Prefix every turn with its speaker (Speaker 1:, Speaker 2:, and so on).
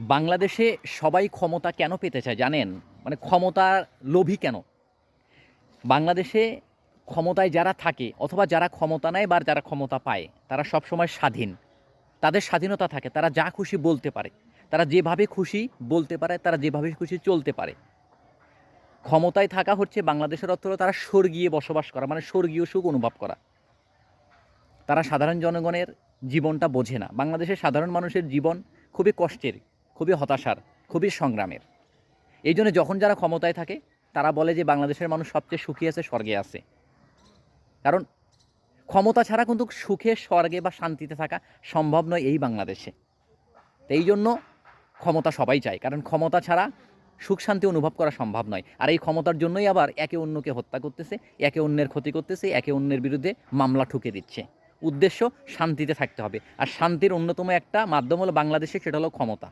Speaker 1: বাংলাদেশে সবাই ক্ষমতা কেন পেতে চায় জানেন? মানে ক্ষমতার লোভী কেন? বাংলাদেশে ক্ষমতায় যারা থাকে, অথবা যারা ক্ষমতা নেয় বা যারা ক্ষমতা পায়, তারা সবসময় স্বাধীন। তাদের স্বাধীনতা থাকে, তারা যা খুশি বলতে পারে। তারা যেভাবে খুশি বলতে পারে, তারা যেভাবে খুশি চলতে পারে। ক্ষমতায় থাকা হচ্ছে বাংলাদেশের অর্থ তারা স্বর্গীয় বসবাস করা মানে স্বর্গীয় সুখ অনুভব করা। তারা সাধারণ জনগণের জীবনটা বোঝে না। বাংলাদেশের সাধারণ মানুষের জীবন খুবই কষ্টের। খুবই হতাশার, খুবই সংগ্রামের। এই জন্য যখন যারা ক্ষমতায় থাকে, তারা বলে যে বাংলাদেশের মানুষ সবচেয়ে সুখী আছে, স্বর্গে আছে। কারণ ক্ষমতা ছাড়া কিন্তু সুখে, স্বর্গে বা শান্তিতে থাকা সম্ভব নয় এই বাংলাদেশে। এই জন্য ক্ষমতা সবাই চায়, কারণ ক্ষমতা ছাড়া সুখ, শান্তি অনুভব করা সম্ভব নয়। আর এই ক্ষমতার জন্যই আবার একে অন্যকে হত্যা করতেছে, একে অন্যের ক্ষতি করতেছে, একে অন্যের বিরুদ্ধে মামলা ঠুকে দিচ্ছে। উদ্দেশ্য শান্তিতে থাকতে হবে। আর শান্তির অন্যতম একটা মাধ্যম হলো বাংলাদেশে, সেটা হলো ক্ষমতা।